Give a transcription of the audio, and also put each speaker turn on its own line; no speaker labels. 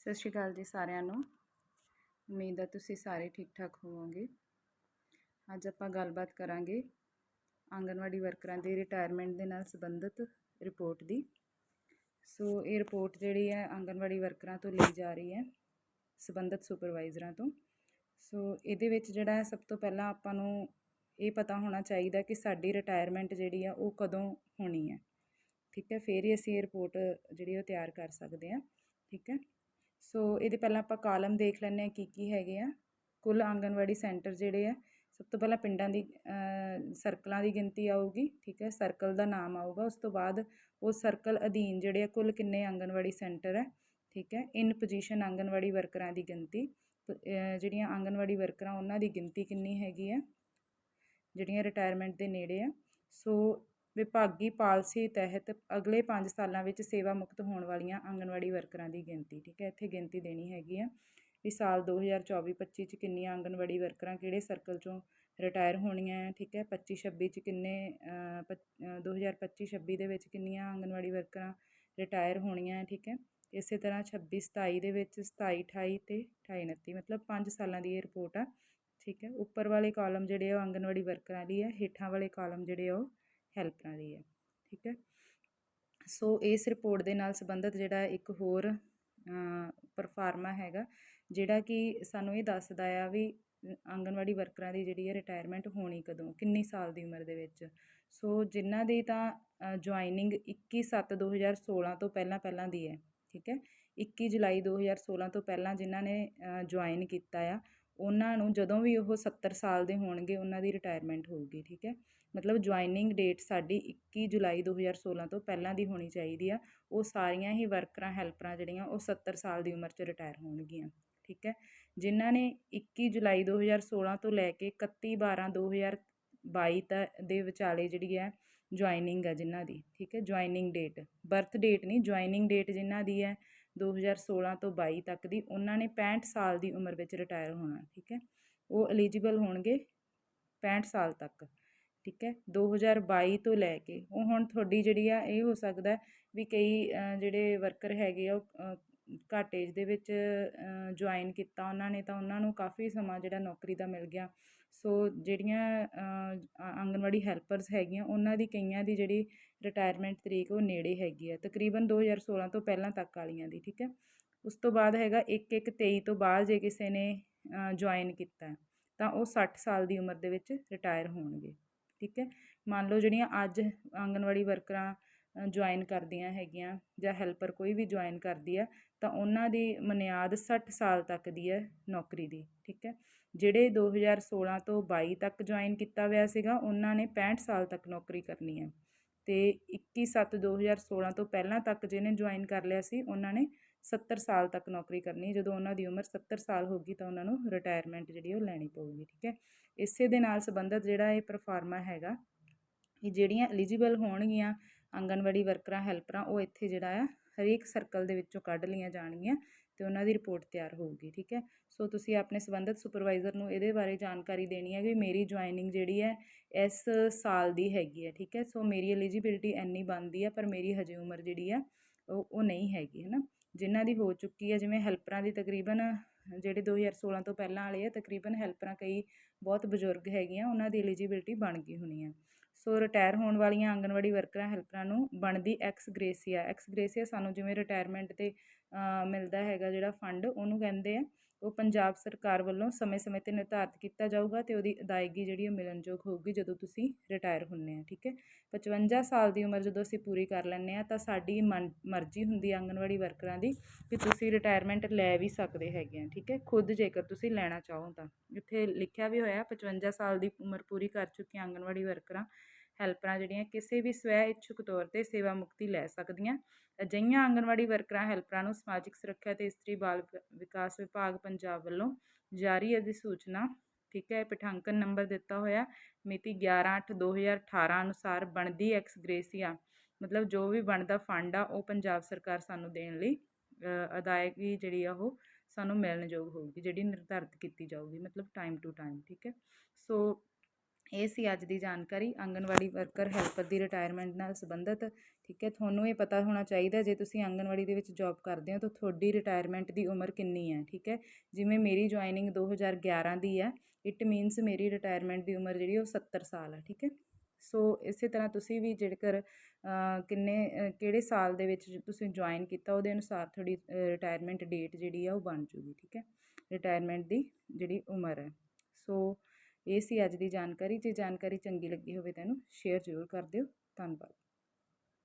ਸਤਿ ਸ਼੍ਰੀ ਅਕਾਲ ਜੀ ਸਾਰਿਆਂ ਨੂੰ। ਉਮੀਦ ਹੈ ਤੁਸੀਂ ਸਾਰੇ ਠੀਕ ਠਾਕ ਹੋਵੋਗੇ। ਅੱਜ ਆਪਾਂ ਗੱਲਬਾਤ ਕਰਾਂਗੇ ਆਂਗਨਵਾੜੀ ਵਰਕਰਾਂ ਦੀ ਰਿਟਾਇਰਮੈਂਟ ਦੇ ਨਾਲ ਸੰਬੰਧਿਤ ਰਿਪੋਰਟ ਦੀ। ਸੋ ਇਹ ਰਿਪੋਰਟ ਜਿਹੜੀ ਹੈ ਆਂਗਨਵਾੜੀ ਵਰਕਰਾਂ ਤੋਂ ਲਈ ਜਾ ਰਹੀ ਹੈ ਸੰਬੰਧਿਤ ਸੁਪਰਵਾਈਜ਼ਰਾਂ ਤੋਂ। ਸੋ ਇਹਦੇ ਵਿੱਚ ਜਿਹੜਾ ਹੈ ਸਭ ਤੋਂ ਪਹਿਲਾਂ ਆਪਾਂ ਨੂੰ ਇਹ ਪਤਾ ਹੋਣਾ ਚਾਹੀਦਾ ਕਿ ਸਾਡੀ ਰਿਟਾਇਰਮੈਂਟ ਜਿਹੜੀ ਆ ਉਹ ਕਦੋਂ ਹੋਣੀ ਹੈ। ਠੀਕ ਹੈ, ਫਿਰ ਹੀ ਅਸੀਂ ਇਹ ਰਿਪੋਰਟ ਜਿਹੜੀ ਉਹ ਤਿਆਰ ਕਰ ਸਕਦੇ ਹਾਂ। ਠੀਕ ਹੈ। ਸੋ ਇਹਦੇ ਪਹਿਲਾਂ ਆਪਾਂ ਕਾਲਮ ਦੇਖ ਲੈਂਦੇ ਹਾਂ ਕੀ ਕੀ ਹੈਗੇ ਆ। ਕੁੱਲ ਆਂਗਣਵਾੜੀ ਸੈਂਟਰ ਜਿਹੜੇ ਆ, ਸਭ ਤੋਂ ਪਹਿਲਾਂ ਪਿੰਡਾਂ ਦੀ ਸਰਕਲਾਂ ਦੀ ਗਿਣਤੀ ਆਊਗੀ, ਠੀਕ ਹੈ, ਸਰਕਲ ਦਾ ਨਾਮ ਆਊਗਾ, ਉਸ ਤੋਂ ਬਾਅਦ ਉਹ ਸਰਕਲ ਅਧੀਨ ਜਿਹੜੇ ਆ, ਕੁੱਲ ਕਿੰਨੇ ਆਂਗਣਵਾੜੀ ਸੈਂਟਰ ਹੈ, ਠੀਕ ਹੈ, ਇਨ ਪੋਜੀਸ਼ਨ ਆਂਗਣਵਾੜੀ ਵਰਕਰਾਂ ਦੀ ਗਿਣਤੀ ਜਿਹੜੀਆਂ ਆਂਗਣਵਾੜੀ ਵਰਕਰਾਂ ਉਹਨਾਂ ਦੀ ਗਿਣਤੀ ਕਿੰਨੀ ਹੈਗੀ ਆ ਜਿਹੜੀਆਂ ਰਿਟਾਇਰਮੈਂਟ ਦੇ ਨੇੜੇ ਆ। ਸੋ ਵਿਭਾਗੀ ਪਾਲਸੀ ਤਹਿਤ ਅਗਲੇ ਪੰਜ ਸਾਲਾਂ ਵਿੱਚ ਸੇਵਾ ਮੁਕਤ ਹੋਣ ਵਾਲੀਆਂ ਆਂਗਣਵਾੜੀ ਵਰਕਰਾਂ ਦੀ ਗਿਣਤੀ, ਠੀਕ ਹੈ, ਇੱਥੇ ਗਿਣਤੀ ਦੇਣੀ ਹੈਗੀ ਆ ਵੀ ਸਾਲ 2024-25 ਚ ਕਿੰਨੀਆਂ ਆਂਗਣਵਾੜੀ ਵਰਕਰਾਂ ਕਿਹੜੇ ਸਰਕਲ ਚੋਂ ਰਿਟਾਇਰ ਹੋਣੀਆਂ ਹੈ ਠੀਕ ਹੈ 25-26 ਚ ਕਿੰਨੇ 2025-26 ਦੇ ਵਿੱਚ ਕਿੰਨੀਆਂ ਆਂਗਣਵਾੜੀ ਵਰਕਰਾਂ ਰਿਟਾਇਰ ਹੋਣੀਆਂ ਹੈ ਠੀਕ ਹੈ, ਇਸੇ ਤਰ੍ਹਾਂ 26-27 ਦੇ ਵਿੱਚ 27-28 ਤੇ 28-29 ਮਤਲਬ 5 ਸਾਲਾਂ ਦੀ ਇਹ ਰਿਪੋਰਟ ਆ, ਠੀਕ ਹੈ, ਉੱਪਰ ਵਾਲੇ ਕਾਲਮ ਜਿਹੜੇ ਆ ਆਂਗਣਵਾੜੀ ਵਰਕਰਾਂ ਲਈ ਹੈ ਹੇਠਾਂ ਵਾਲੇ ਕਾਲਮ ਜਿਹੜੇ ਆ ਉਹ ਹੈਲਪਰਾਂ ਦੀ ਹੈ ਠੀਕ ਹੈ। ਸੋ ਇਸ ਰਿਪੋਰਟ ਦੇ ਨਾਲ ਸੰਬੰਧਿਤ ਜਿਹੜਾ ਇੱਕ ਹੋਰ ਪਰਫਾਰਮਾ ਹੈਗਾ, ਜਿਹੜਾ ਕਿ ਸਾਨੂੰ ਇਹ ਦੱਸਦਾ ਆ ਵੀ ਆਂਗਨਵਾੜੀ ਵਰਕਰਾਂ ਦੀ ਜਿਹੜੀ ਹੈ ਰਿਟਾਇਰਮੈਂਟ ਹੋਣੀ ਕਦੋਂ, ਕਿੰਨੀ ਸਾਲ ਦੀ ਉਮਰ ਦੇ ਵਿੱਚ। ਸੋ ਜਿਨ੍ਹਾਂ ਦੀ ਤਾਂ ਜੁਆਇਨਿੰਗ 21/7/2016 ਤੋਂ ਪਹਿਲਾਂ ਪਹਿਲਾਂ ਦੀ ਹੈ, ਠੀਕ ਹੈ। 21 ਜੁਲਾਈ 2016 ਤੋਂ ਪਹਿਲਾਂ ਜਿਨ੍ਹਾਂ ਨੇ ਜੁਆਇਨ ਕੀਤਾ ਆ ਉਹਨਾਂ ਨੂੰ ਜਦੋਂ ਵੀ ਉਹ 70 ਸਾਲ ਦੇ ਹੋਣਗੇ, ਉਹਨਾਂ ਦੀ ਰਿਟਾਇਰਮੈਂਟ ਹੋਊਗੀ, ਠੀਕ ਹੈ? ਮਤਲਬ ਜੁਆਇਨਿੰਗ ਡੇਟ ਸਾਡੀ 21 ਜੁਲਾਈ 2016 ਤੋਂ ਪਹਿਲਾਂ ਦੀ ਹੋਣੀ ਚਾਹੀਦੀ ਆ। ਉਹ ਸਾਰੀਆਂ ਹੀ ਵਰਕਰਾਂ ਹੈਲਪਰਾਂ ਜਿਹੜੀਆਂ, ਉਹ 70 ਸਾਲ ਦੀ ਉਮਰ 'ਚ ਰਿਟਾਇਰ ਹੋਣਗੀਆਂ, ਠੀਕ ਹੈ? ਜਿਨ੍ਹਾਂ ਨੇ 21 ਜੁਲਾਈ 2016 ਤੋਂ ਲੈ ਕੇ 31 12 2022 ਦੇ ਵਿਚਾਲੇ ਜਿਹੜੀ ਹੈ ਜੁਆਇਨਿੰਗ ਆ ਜਿਨ੍ਹਾਂ ਦੀ, ਠੀਕ ਹੈ? ਜੁਆਇਨਿੰਗ ਡੇਟ ਬਰਥ ਡੇਟ ਨਹੀਂ ਜੁਆਇਨਿੰਗ ਡੇਟ ਜਿਨ੍ਹਾਂ ਦੀ ਹੈ 2016 ਤੋਂ ਬਾਈ ਤੱਕ ਦੀ ਉਹਨਾਂ ਨੇ 65 ਸਾਲ ਦੀ ਉਮਰ ਵਿੱਚ ਰਿਟਾਇਰ ਹੋਣਾ, ਠੀਕ ਹੈ? ਉਹ ਐਲੀਜੀਬਲ ਹੋਣਗੇ 65 ਸਾਲ ਤੱਕ, ਠੀਕ ਹੈ? 2022 ਤੋਂ ਲੈ ਕੇ, ਉਹ ਹੁਣ ਤੁਹਾਡੀ ਜਿਹੜੀ ਆ, ਇਹ ਹੋ ਸਕਦਾ ਵੀ ਕਈ ਜਿਹੜੇ ਵਰਕਰ ਹੈਗੇ ਆ, ਉਹ ਘੱਟ ਏਜ ਦੇ ਵਿੱਚ ਜੁਆਇਨ ਕੀਤਾ ਉਹਨਾਂ ਨੇ, ਤਾਂ ਉਹਨਾਂ ਨੂੰ ਕਾਫੀ ਸਮਾਂ ਜਿਹੜਾ ਨੌਕਰੀ ਦਾ ਮਿਲ ਗਿਆ। ਸੋ ਜਿਹੜੀਆਂ ਆਂਗਣਵਾੜੀ ਹੈਲਪਰਸ ਹੈਗੀਆਂ, ਉਹਨਾਂ ਦੀ ਕਈਆਂ ਦੀ ਜਿਹੜੀ ਰਿਟਾਇਰਮੈਂਟ ਤਰੀਕ ਉਹ ਨੇੜੇ ਹੈਗੀ ਆ। ਤਕਰੀਬਨ 2016 ਤੋਂ ਪਹਿਲਾਂ ਤੱਕ ਵਾਲੀਆਂ ਦੀ, ਠੀਕ ਹੈ? ਉਸ ਤੋਂ ਬਾਅਦ ਹੈਗਾ 1 1 23 ਤੋਂ ਬਾਅਦ ਜੇ ਕਿਸੇ ਨੇ ਜੁਆਇਨ ਕੀਤਾ, ਤਾਂ ਉਹ ਸੱਠ ਸਾਲ ਦੀ ਉਮਰ ਦੇ ਵਿੱਚ ਰਿਟਾਇਰ ਹੋਣਗੇ, ਠੀਕ ਹੈ? ਮੰਨ ਲਓ ਜਿਹੜੀਆਂ ਅੱਜ ਆਂਗਣਵਾੜੀ ਵਰਕਰਾਂ ਜੁਆਇਨ ਕਰਦੀਆਂ ਹੈਗੀਆਂ ਜਾਂ ਹੈਲਪਰ ਕੋਈ ਵੀ ਜੁਆਇਨ ਕਰਦੀ ਆ, ਤਾਂ ਉਹਨਾਂ ਦੀ ਮਨਿਆਦ ਸੱਠ ਸਾਲ ਤੱਕ ਦੀ ਹੈ ਨੌਕਰੀ ਦੀ, ਠੀਕ ਹੈ। ਜਿਹੜੇ 2016 ਤੋਂ ਬਾਈ ਤੱਕ ਜੁਆਇਨ ਕੀਤਾ ਹੋਇਆ ਸੀਗਾ, ਉਹਨਾਂ ਨੇ 65 ਸਾਲ ਤੱਕ ਨੌਕਰੀ ਕਰਨੀ ਹੈ। ਤੇ 21 7 2016 ਤੋਂ ਪਹਿਲਾਂ ਤੱਕ ਜਿਹਨੇ ਜੁਆਇਨ ਕਰ ਲਿਆ ਸੀ, ਉਹਨਾਂ ਨੇ 70 ਸਾਲ ਤੱਕ ਨੌਕਰੀ ਕਰਨੀ ਜਦੋਂ ਉਹਨਾਂ ਦੀ ਉਮਰ 70 ਸਾਲ ਹੋ ਗਈ ਤਾਂ ਉਹਨਾਂ ਨੂੰ ਰਿਟਾਇਰਮੈਂਟ ਜਿਹੜੀ ਉਹ ਲੈਣੀ ਪਊਗੀ, ਠੀਕ ਹੈ। ਇਸੇ ਦੇ ਨਾਲ ਸੰਬੰਧਿਤ ਜਿਹੜਾ ਇਹ ਪਰਫਾਰਮਾ ਹੈਗਾ, ਇਹ ਜਿਹੜੀਆਂ ਐਲੀਜੀਬਲ ਹੋਣਗੀਆਂ ਆਂਗਣਵਾੜੀ ਵਰਕਰਾਂ, ਹੈਲਪਰਾਂ, ਉਹ ਇੱਥੇ ਜਿਹੜਾ ਆ, ਹਰੇਕ ਸਰਕਲ ਦੇ ਵਿੱਚੋਂ ਕੱਢ ਲਈਆਂ ਜਾਣਗੀਆਂ ਅਤੇ ਉਹਨਾਂ ਦੀ ਰਿਪੋਰਟ ਤਿਆਰ ਹੋਊਗੀ, ਠੀਕ ਹੈ? ਸੋ ਤੁਸੀਂ ਆਪਣੇ ਸੰਬੰਧਿਤ ਸੁਪਰਵਾਈਜ਼ਰ ਨੂੰ ਇਹਦੇ ਬਾਰੇ ਜਾਣਕਾਰੀ ਦੇਣੀ ਹੈ ਕਿ ਮੇਰੀ ਜੁਆਇਨਿੰਗ ਜਿਹੜੀ ਹੈ, ਇਸ ਸਾਲ ਦੀ ਹੈਗੀ ਹੈ, ਠੀਕ ਹੈ? ਸੋ ਮੇਰੀ ਐਲੀਜੀਬਿਲਟੀ ਇੰਨੀ ਬਣਦੀ ਹੈ, ਪਰ ਮੇਰੀ ਹਜੇ ਉਮਰ ਜਿਹੜੀ ਆ, ਉਹ ਉਹ ਨਹੀਂ ਹੈਗੀ, ਹੈ ਨਾ? ਜਿਨ੍ਹਾਂ ਦੀ ਹੋ ਚੁੱਕੀ ਹੈ, ਜਿਵੇਂ ਹੈਲਪਰਾਂ ਦੀ ਤਕਰੀਬਨ, ਜਿਹੜੇ 2016 ਤੋਂ ਪਹਿਲਾਂ ਵਾਲੇ ਆ, ਤਕਰੀਬਨ ਹੈਲਪਰਾਂ ਕਈ ਬਹੁਤ ਬਜ਼ੁਰਗ ਹੈਗੀਆਂ, ਉਹਨਾਂ ਦੀ ਐਲੀਜੀਬਿਲਟੀ ਬਣ ਗਈ ਹੋਣੀ ਆ। ਸੋ ਰਿਟਾਇਰ ਹੋਣ ਵਾਲੀਆਂ ਆਂਗਣਵਾੜੀ ਵਰਕਰਾਂ ਹੈਲਪਰਾਂ ਨੂੰ ਬਣਦੀ ਐਕਸ ਗ੍ਰੇਸੀਆ ਐਕਸ ਗ੍ਰੇਸੀਆ ਸਾਨੂੰ ਜਿਵੇਂ ਰਿਟਾਇਰਮੈਂਟ ਤੇ ਮਿਲਦਾ ਹੈਗਾ ਜਿਹੜਾ ਫੰਡ ਉਹਨੂੰ ਕਹਿੰਦੇ ਆ ਉਹ ਪੰਜਾਬ ਸਰਕਾਰ ਵੱਲੋਂ ਸਮੇਂ-ਸਮੇਂ ਤੇ ਨਿਰਧਾਰਤ ਕੀਤਾ ਜਾਊਗਾ ਤੇ ਉਹਦੀ ਅਦਾਇਗੀ ਜਿਹੜੀ ਉਹ ਮਿਲਣਯੋਗ ਹੋਊਗੀ ਜਦੋਂ ਤੁਸੀਂ ਰਿਟਾਇਰ ਹੁੰਨੇ ਆ ਠੀਕ ਹੈ? 55 ਸਾਲ ਦੀ ਉਮਰ ਜਦੋਂ ਅਸੀਂ ਪੂਰੀ ਕਰ ਲੈਂਦੇ ਆ ਤਾਂ ਸਾਡੀ ਮਰਜ਼ੀ ਹੁੰਦੀ ਆਂਗਨਵਾੜੀ ਵਰਕਰਾਂ ਦੀ ਕਿ ਤੁਸੀਂ ਰਿਟਾਇਰਮੈਂਟ ਲੈ ਵੀ ਸਕਦੇ ਹੈਗੇ ਆ, ਠੀਕ ਹੈ? ਖੁਦ ਜੇਕਰ ਤੁਸੀਂ ਲੈਣਾ ਚਾਹੋ ਤਾਂ। ਇੱਥੇ ਲਿਖਿਆ ਵੀ ਹੋਇਆ 55 ਸਾਲ ਦੀ ਉਮਰ ਪੂਰੀ ਕਰ ਚੁੱਕੀ ਆਂਗਨਵਾੜੀ ਵਰਕਰਾਂ ਹੈਲਪਰਾਂ ਜਿਹੜੀਆਂ ਕਿਸੇ ਵੀ ਸਵੈ ਇੱਛੁਕ ਤੌਰ ਤੇ ਸੇਵਾ ਮੁਕਤੀ ਲੈ ਸਕਦੀਆਂ। ਅਜਿਹੀਆਂ ਆਂਗਣਵਾੜੀ ਵਰਕਰਾਂ, ਹੈਲਪਰਾਂ ਨੂੰ ਸਮਾਜਿਕ ਸੁਰੱਖਿਆ ਤੇ ਇਸਤਰੀ ਬਾਲ ਵਿਕਾਸ ਵਿਭਾਗ ਪੰਜਾਬ ਵੱਲੋਂ ਜਾਰੀ ਅਧਿਸੂਚਨਾ, ਠੀਕ ਹੈ ਪਠਾਂਕਨ ਨੰਬਰ ਦਿੱਤਾ ਹੋਇਆ, ਮਿਤੀ 11/8/2018 ਅਨੁਸਾਰ ਬਣਦੀ ਐਕਸ ਗ੍ਰੇਸੀਆ ਮਤਲਬ ਜੋ ਵੀ ਬਣਦਾ ਫੰਡ ਆ, ਉਹ ਪੰਜਾਬ ਸਰਕਾਰ ਸਾਨੂੰ ਦੇਣ ਲਈ ਅਦਾਇਗੀ ਜਿਹੜੀ ਆ ਉਹ ਸਾਨੂੰ ਮਿਲਣਯੋਗ ਹੋਊਗੀ, ਜਿਹੜੀ ਨਿਰਧਾਰਿਤ ਕੀਤੀ ਜਾਊਗੀ, ਮਤਲਬ ਟਾਈਮ ਟੂ ਟਾਈਮ ਠੀਕ ਹੈ। ਸੋ ਇਹ ਸੀ ਅੱਜ ਦੀ ਜਾਣਕਾਰੀ। ਆਂਗਨਵਾੜੀ ਵਰਕਰ, ਹੈਲਪਰ ਦੀ ਰਿਟਾਇਰਮੈਂਟ ਨਾਲ ਸੰਬੰਧਿਤ। ਠੀਕ ਹੈ, ਤੁਹਾਨੂੰ ਇਹ ਪਤਾ ਹੋਣਾ ਚਾਹੀਦਾ ਜੇ ਤੁਸੀਂ ਆਂਗਨਵਾੜੀ ਦੇ ਵਿੱਚ ਜੌਬ ਕਰਦੇ ਹੋ ਤਾਂ ਤੁਹਾਡੀ ਰਿਟਾਇਰਮੈਂਟ ਦੀ ਉਮਰ ਕਿੰਨੀ ਹੈ, ਠੀਕ ਹੈ? ਜਿਵੇਂ ਮੇਰੀ ਜੁਆਇਨਿੰਗ 2011 ਦੀ ਹੈ ਇਟ ਮੀਨਸ ਮੇਰੀ ਰਿਟਾਇਰਮੈਂਟ ਦੀ ਉਮਰ ਜਿਹੜੀ ਉਹ 70 ਸਾਲ ਹੈ, ਠੀਕ ਹੈ? ਸੋ ਇਸੇ ਤਰ੍ਹਾਂ ਤੁਸੀਂ ਵੀ ਜੇਕਰ ਕਿੰਨੇ ਕਿਹੜੇ ਸਾਲ ਦੇ ਵਿੱਚ ਤੁਸੀਂ ਜੁਆਇਨ ਕੀਤਾ, ਉਹਦੇ ਅਨੁਸਾਰ ਤੁਹਾਡੀ ਰਿਟਾਇਰਮੈਂਟ ਡੇਟ ਜਿਹੜੀ ਆ ਉਹ ਬਣ ਜੂਗੀ, ਠੀਕ ਹੈ? ਰਿਟਾਇਰਮੈਂਟ ਦੀ ਜਿਹੜੀ ਉਮਰ ਹੈ। ਸੋ ਇਹ ਸੀ ਅੱਜ ਦੀ ਜਾਣਕਾਰੀ, ਜੇ ਜਾਣਕਾਰੀ ਚੰਗੀ ਲੱਗੀ ਹੋਵੇ ਤਾਂ ਇਹਨੂੰ ਸ਼ੇਅਰ ਜ਼ਰੂਰ ਕਰ ਦਿਓ। ਧੰਨਵਾਦ।